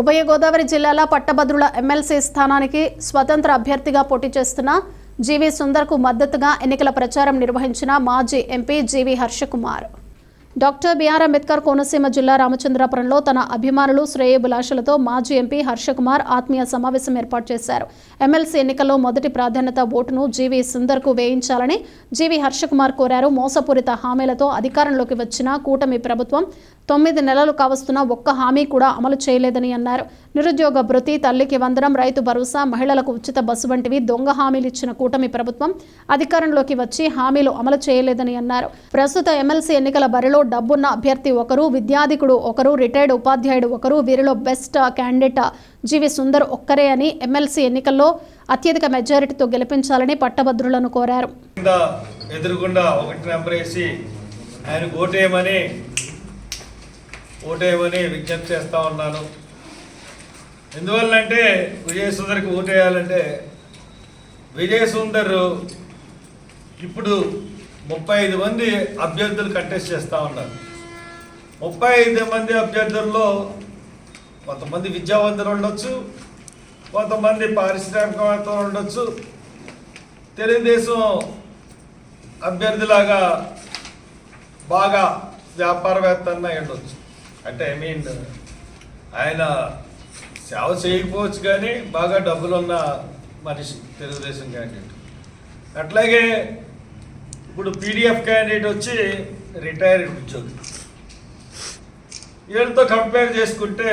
ఉభయ గోదావరి జిల్లాల పట్టభద్రుల ఎమ్మెల్సీ స్థానానికి స్వతంత్ర అభ్యర్థిగా పోటీ చేస్తున్న జీవి సుందర్కు మద్దతుగా ఎన్నికల ప్రచారం నిర్వహించిన మాజీ MP GV Harshakumar. Doctor BR Ambedkar Konaseema జిల్లా రామచంద్రాపురంలో తన అభిమానులు శ్రేయోభిలాషులతో మాజీ ఎంపీ హర్షకుమార్ ఆత్మీయ సమావేశం ఏర్పాటు చేశారు. ఎమ్మెల్సీ ఎన్నికల్లో మొదటి ప్రాధాన్యత ఓటును జీవి సుందర్కు వేయించాలని జీవి హర్షకుమార్ కోరారు. మోసపూరిత హామీలతో అధికారంలోకి వచ్చిన కూటమి ప్రభుత్వం తొమ్మిది నెలలు కావస్తున్న ఒక్క హామీ కూడా అమలు చేయలేదని అన్నారు. నిరుద్యోగ భృతి తల్లికి వందనం రైతు భరోసా మహిళలకు ఉచిత బస్సు వంటివి దొంగ హామీలు ఇచ్చిన కూటమి ప్రభుత్వం అధికారంలోకి వచ్చి హామీలు అమలు చేయలేదని అన్నారు. ప్రస్తుత ఎమ్మెల్సీ ఎన్నికల బరిలో డబ్బున్న అభ్యర్థి ఒకరు విద్యాధికుడు ఒకరు రిటైర్డ్ ఉపాధ్యాయుడు ఒకరు వీరిలో బెస్ట్ క్యాండిడేట్ జీవి సుందర్ ఒక్కరే అని ఎమ్మెల్సీ ఎన్నికల్లో అత్యధిక మెజారిటీతో గెలిపించాలని పట్టభద్రులను కోరారు. ఎదురుగుండా ఒకటి నెంబర్ వేసి ఆయన ఓటేయమని ఓటేయమని విజ్ఞప్తి చేస్తా ఉన్నాను. ఎందువల్లంటే విజయ సుందర్కి ఓటేయాలంటే విజయ సుందర్ ఇప్పుడు ముప్పై ఐదు మంది అభ్యర్థులు కంటెస్ట్ చేస్తూ ఉన్నారు. ముప్పై ఐదు మంది అభ్యర్థుల్లో కొంతమంది విద్యావంతులు ఉండొచ్చు కొంతమంది పారిశ్రామికవేత్తలు ఉండొచ్చు. తెలుగుదేశం అభ్యర్థిలాగా బాగా వ్యాపారవేత్త ఉండొచ్చు. అంటే ఐ మీన్ ఆయన సేవ చేయకపోవచ్చు కానీ బాగా డబ్బులున్న మనిషి తెలుగుదేశం క్యాండిడేట్ అట్లాగే ఇప్పుడు పీడిఎఫ్ క్యాండిడేట్ వచ్చి రిటైర్డ్ ఉద్యోగి. వీళ్ళతో కంపేర్ చేసుకుంటే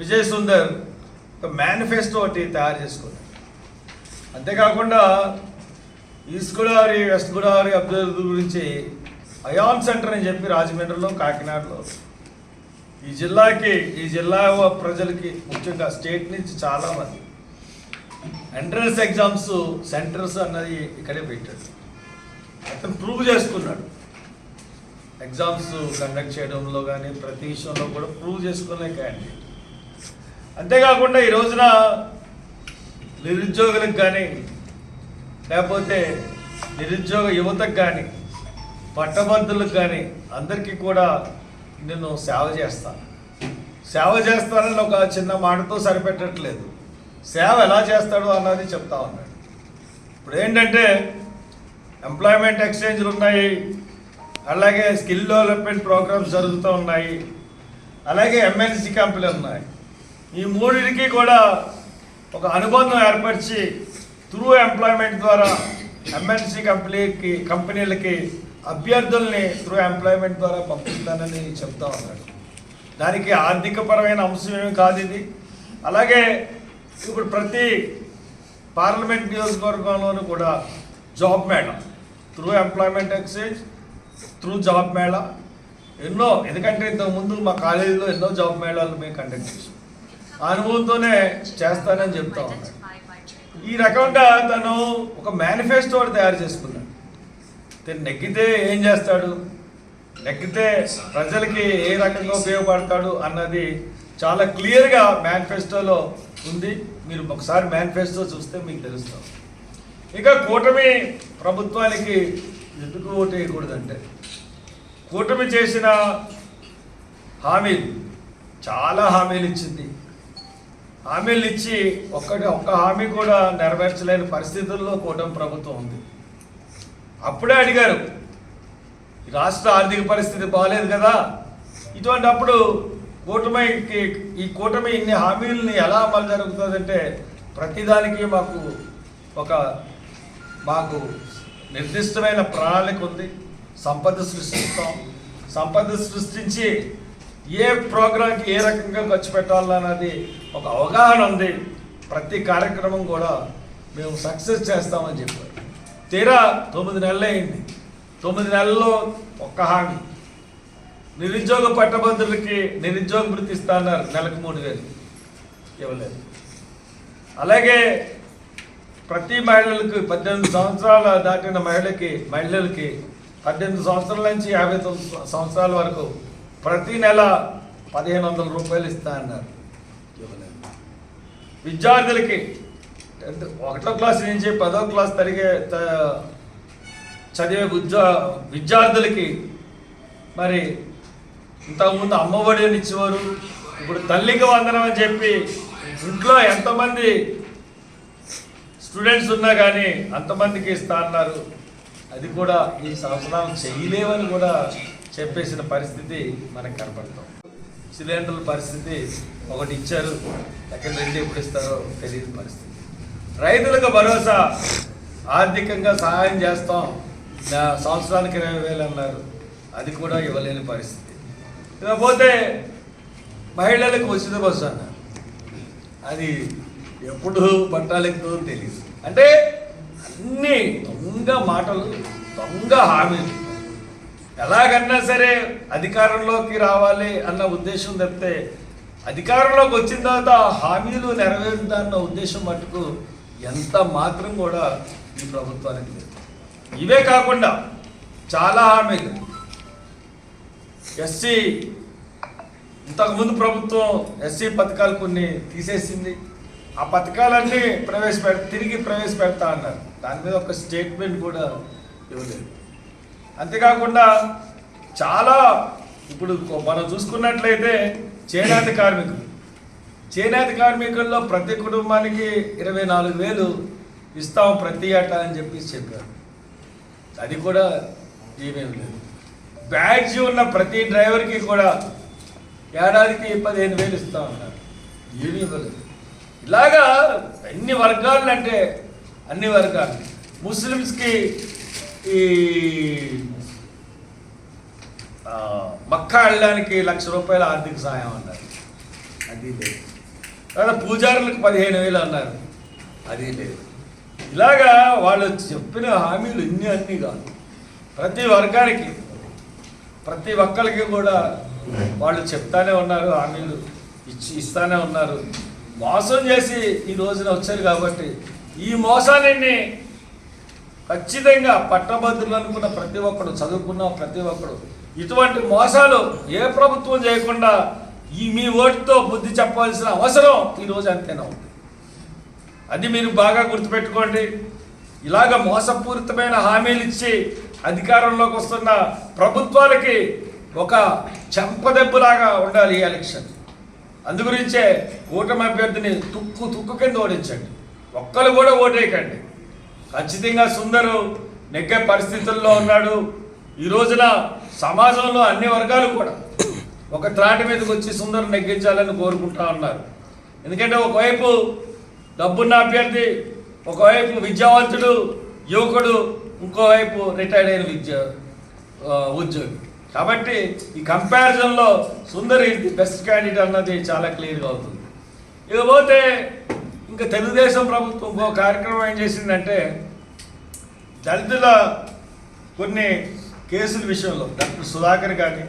విజయ్ సుందర్ ఒక మేనిఫెస్టో ఒకటి తయారు చేసుకున్నాడు. అంతేకాకుండా ఈస్ట్ గోదావరి వెస్ట్ గోదావరి అభ్యర్థుల గురించి అయాన్ సెంటర్ అని చెప్పి రాజమండ్రిలో కాకినాడలో ఈ జిల్లాకి ఈ జిల్లా ప్రజలకి ముఖ్యంగా స్టేట్ నుంచి చాలామంది ఎంట్రన్స్ ఎగ్జామ్స్ సెంటర్స్ అన్నది ఇక్కడే పెట్టాడు అతను ప్రూవ్ చేసుకున్నాడు. ఎగ్జామ్స్ కండక్ట్ చేయడంలో కానీ ప్రతి విషయంలో కూడా ప్రూవ్ చేసుకునే క్యాండిడేట్ అంతేకాకుండా ఈ రోజున నిరుద్యోగులకు కానీ లేకపోతే నిరుద్యోగ యువతకు కానీ పట్టభద్రులకు కానీ అందరికీ కూడా నేను సేవ చేస్తాను. సేవ చేస్తానని ఒక చిన్న మాటతో సరిపెట్టట్లేదు. సేవ ఎలా చేస్తాడు అన్నది చెప్తా ఉన్నాడు. ఇప్పుడు ఏంటంటే ఎంప్లాయ్మెంట్ ఎక్స్చేంజ్లు ఉన్నాయి అలాగే స్కిల్ డెవలప్మెంట్ ప్రోగ్రామ్స్ జరుగుతూ ఉన్నాయి అలాగే ఎంఎన్సీ కంపెనీలు ఉన్నాయి. ఈ మూడింటికి కూడా ఒక అనుబంధం ఏర్పరిచి త్రూ ఎంప్లాయ్మెంట్ ద్వారా ఎంఎన్సీ కంపెనీకి కంపెనీలకి అభ్యర్థుల్ని త్రూ ఎంప్లాయ్మెంట్ ద్వారా పంపిస్తానని చెప్తా ఉన్నాడు. దానికి ఆర్థికపరమైన అంశం ఏమి కాదు ఇది. అలాగే ఇప్పుడు ప్రతి పార్లమెంట్ నియోజకవర్గంలోనూ కూడా job mela. Through employment exchange through job mela. ఎన్నో ఎందుకంటే ఇంతకుముందు మా కాలేజీలో ఎన్నో జాబ్ మేళాలు మేము కండక్ట్ చేసాం ఆ అనుభవంతోనే చేస్తానని చెప్తా ఈ రకంగా తను ఒక మేనిఫెస్టో తయారు చేసుకున్నాడు. తను నెగ్గితే ఏం చేస్తాడు? నెగ్గితే ప్రజలకి ఏ రకంగా ఉపయోగపడతాడు అన్నది చాలా క్లియర్గా మేనిఫెస్టోలో ఉంది. మీరు ఒకసారి మేనిఫెస్టో చూస్తే మీకు తెలుస్తాం. ఇక కూటమి ప్రభుత్వానికి ఎందుకు ఓటు వేయకూడదంటే కూటమి చేసిన హామీలు చాలా హామీలు ఇచ్చింది. హామీలు ఇచ్చి ఒక్కటి ఒక్క హామీ కూడా నెరవేర్చలేని పరిస్థితుల్లో కూటమి ప్రభుత్వం ఉంది. అప్పుడే అడిగారు రాష్ట్ర ఆర్థిక పరిస్థితి బాగాలేదు కదా? ఇటువంటి అప్పుడు కూటమికి ఈ కూటమి ఇన్ని హామీలని ఎలా అమలు జరుగుతుందంటే ప్రతిదానికి మాకు ఒక మాకు నిర్దిష్టమైన ప్రణాళిక ఉంది. సంపద సృష్టిస్తాం. సంపద సృష్టించి ఏ ప్రోగ్రాంకి ఏ రకంగా ఖర్చు పెట్టాలన్నది ఒక అవగాహన ఉంది. ప్రతి కార్యక్రమం కూడా మేము సక్సెస్ చేస్తామని చెప్పారు. తీరా తొమ్మిది నెలలు అయింది. తొమ్మిది నెలల్లో ఒక్క హామీ. నిరుద్యోగ పట్టభద్రులకి నిరుద్యోగ వృత్తి ఇస్తా అన్నారు నెలకు మూడు వేలు. ఇవ్వలేదు. అలాగే ప్రతి మహిళలకు పద్దెనిమిది సంవత్సరాల దాటిన మహిళకి మహిళలకి పద్దెనిమిది సంవత్సరాల నుంచి యాభై సంవత్సరాల వరకు ప్రతి నెల పదిహేను వందల రూపాయలు ఇస్తా అన్నారు. ఇవ్వలేదు. విద్యార్థులకి టెన్త్ ఒకటో క్లాస్ నుంచి పదో క్లాస్ తరిగే త- చదివే విద్యా విద్యార్థులకి మరి ఇంతకుముందు అమ్మఒడి అని ఇచ్చేవారు ఇప్పుడు తల్లికి వందనం అని చెప్పి ఇంట్లో ఎంతమంది స్టూడెంట్స్ ఉన్నా కానీ అంతమందికి ఇస్తా అన్నారు. అది కూడా ఈ సంవత్సరాలు చేయలేవని కూడా చెప్పేసిన పరిస్థితి మనకు కనపడతాం. సిలిండర్ల పరిస్థితి ఒకటి ఇచ్చారు ఎక్కడ రెండు ఎప్పుడు ఇస్తారో తెలియని పరిస్థితి. రైతులకు భరోసా ఆర్థికంగా సహాయం చేస్తాం. సంవత్సరానికి ఇరవై వేలు అన్నారు. అది కూడా ఇవ్వలేని పరిస్థితి. ఇకపోతే మహిళలకు ఉచిత బస్సు అన్నారు అది ఎప్పుడు పట్టాలెక్కుతుందో తెలియదు అంటే అన్ని దొంగ మాటలు దొంగ హామీలు. ఎలాగన్నా సరే అధికారంలోకి రావాలి అన్న ఉద్దేశం తప్పితే అధికారంలోకి వచ్చిన తర్వాత ఆ హామీలు నెరవేరుతాన్న ఉద్దేశం మటుకు ఎంత మాత్రం కూడా ఈ ప్రభుత్వానికి లేదు. ఇవే కాకుండా చాలా హామీలు. ఎస్సీ ఇంతకుముందు ప్రభుత్వం ఎస్సీ పథకాలు కొన్ని తీసేసింది. ఆ పథకాలన్నీ ప్రవేశపెడ తిరిగి ప్రవేశపెడతా అన్నారు. దాని మీద ఒక స్టేట్మెంట్ కూడా ఇవ్వలేదు. అంతేకాకుండా చాలా ఇప్పుడు మనం చూసుకున్నట్లయితే చేనేత కార్మికులు. చేనేత కార్మికుల్లో ప్రతి కుటుంబానికి ఇరవై నాలుగు వేలు ఇస్తాం ప్రతి ఏటా అని చెప్పి చెప్పారు. అది కూడా ఏమేమి లేదు. బ్యాడ్జ్ ఉన్న ప్రతి డ్రైవర్కి కూడా ఏడాదికి పదిహేను వేలు ఇస్తా ఉన్నారు. ఏమీ ఇవ్వలేదు. ఇలాగా ఎన్ని వర్గాలు అంటే అన్ని వర్గాలు. ముస్లిమ్స్కి ఈ మక్కా వెళ్ళడానికి లక్ష రూపాయల ఆర్థిక సహాయం అన్నారు. అది లేదు. తర్వాత పూజారులకు పదిహేను వేలు అన్నారు. అది లేదు. ఇలాగా వాళ్ళు చెప్పిన హామీలు ఇన్ని అన్ని కాదు. ప్రతి వర్గానికి ప్రతి ఒక్కరికి కూడా వాళ్ళు చెప్తానే ఉన్నారు హామీలు ఇచ్చి ఇస్తానే ఉన్నారు. మోసం చేసి ఈ రోజున వచ్చారు కాబట్టి ఈ మోసాన్ని ఖచ్చితంగా పట్టభద్రులు అనుకున్న ప్రతి ఒక్కడు చదువుకున్న ప్రతి ఒక్కడు ఇటువంటి మోసాలు ఏ ప్రభుత్వం చేయకుండా ఈ మీ ఓటుతో బుద్ధి చెప్పాల్సిన అవసరం ఈ రోజు అంతేనా ఉంది? అది మీరు బాగా గుర్తుపెట్టుకోండి. ఇలాగ మోసపూరితమైన హామీలు ఇచ్చి అధికారంలోకి వస్తున్న ప్రభుత్వాలకి ఒక చెంపదెబ్బలాగా ఉండాలి ఈ ఎలక్షన్. అందుగురించే కూటమి అభ్యర్థిని తుక్కు తుక్కు కింద ఓడించండి. ఒక్కరు కూడా ఓటేయకండి. ఖచ్చితంగా సుందరు నెగ్గే పరిస్థితుల్లో ఉన్నాడు. ఈ రోజున సమాజంలో అన్ని వర్గాలు కూడా ఒక త్రాటి మీదకి వచ్చి సుందరు నెగ్గించాలని కోరుకుంటా ఉన్నారు. ఎందుకంటే ఒకవైపు డబ్బున్న అభ్యర్థి ఒకవైపు విద్యావంతుడు యువకుడు ఇంకోవైపు రిటైర్డ్ అయిన విద్య ఉద్యోగి. కాబట్టి ఈ కంపారిజన్లో సుందర్ బెస్ట్ క్యాండిడేట్ అన్నది చాలా క్లియర్గా అవుతుంది. ఇకపోతే ఇంకా తెలుగుదేశం ప్రభుత్వం ఇంకో కార్యక్రమం ఏం చేసిందంటే దళితుల కొన్ని కేసుల విషయంలో డాక్టర్ సుధాకర్ కానీ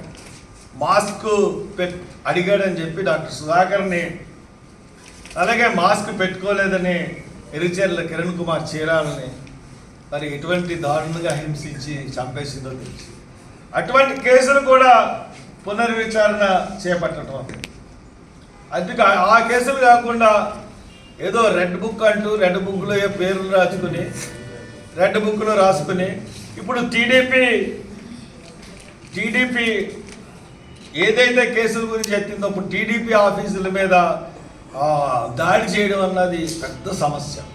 మాస్క్ పెట్ అడిగాడని చెప్పి డాక్టర్ సుధాకర్ని అలాగే మాస్క్ పెట్టుకోలేదని ఎరిచేర్ల కిరణ్ కుమార్ చీరాలని మరి ఎటువంటి దారుణంగా హింసించి చంపేసిందో తెలిసి. అటువంటి కేసులు కూడా పునర్విచారణ చేపట్టడం అందుకే ఆ కేసులు కాకుండా ఏదో రెడ్ బుక్ అంటూ రెడ్ బుక్లో ఏ పేర్లు రాసుకుని రెడ్ బుక్లో రాసుకుని ఇప్పుడు టీడీపీ టీడీపీ ఏదైతే కేసుల గురించి ఎత్తిందో ఇప్పుడు టీడీపీ ఆఫీసుల మీద దాడి చేయడం అన్నది పెద్ద సమస్య.